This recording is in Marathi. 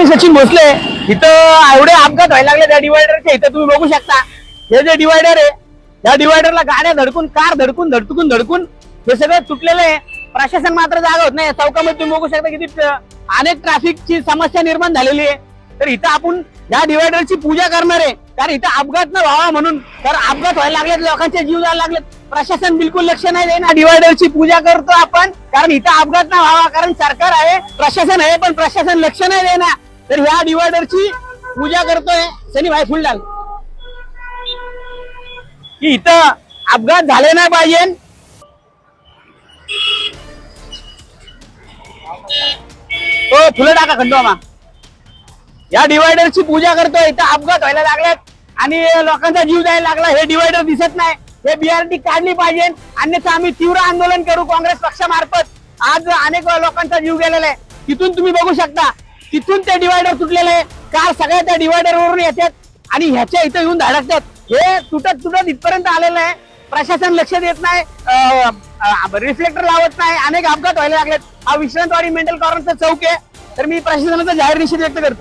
मी सचिन भोसले. इथं एवढे अपघात व्हायला लागले त्या डिवायडरच्या इथं तुम्ही बघू शकता. हे जे डिवायडर आहे या डिवायडरला गाड्या धडकून कार धडकून धडकून धडकून हे सगळं तुटलेलं आहे. प्रशासन मात्र जागा होत नाही. चौकामध्ये तुम्ही बघू शकता किती अनेक ट्रॅफिकची समस्या निर्माण झालेली आहे. तर इथं आपण या डिवायडरची पूजा करणार आहे. कारण इथं अपघात न व्हावा म्हणून तर अपघात व्हायला लागलेत लोकांचे जीव जायला लागलेत. प्रशासन बिलकुल लक्ष नाही देणार डिवायडरची पूजा करतो आपण. कारण इथं अपघात न व्हावा कारण सरकार आहे प्रशासन आहे पण प्रशासन लक्ष नाही देणार. तर ह्या डिवायडरची पूजा करतोय सनी भाई फुलडाल की इथं अपघात झाले नाही पाहिजे. तो फुलं टाका खंडोमा या डिवायडरची पूजा करतोय. इथं अपघात व्हायला लागलेत. आणि लोकांचा जीव जायला लागला. हे डिवायडर दिसत नाही. हे बीआरटी काढली पाहिजे. अन्यथा आम्ही तीव्र आंदोलन करू काँग्रेस पक्षामार्फत आज अनेक लोकांचा जीव गेलेला आहे. तिथून तुम्ही बघू शकता. तिथून ते डिवायडर तुटलेले आहे. कार सगळ्या त्या डिवायडर वरून येतात आणि ह्याच्या इथं येऊन धडकतात. हे तुटत तुटत इथपर्यंत आलेलं आहे. प्रशासन लक्ष देत नाही. रिफ्लेक्टर लावत नाही. अनेक अपघात व्हायला लागलेत. हा विश्रांतवाडी मेंटल कॉर्नरचा चौक आहे. तर मी प्रशासनाचा जाहीर निषेध व्यक्त करतो.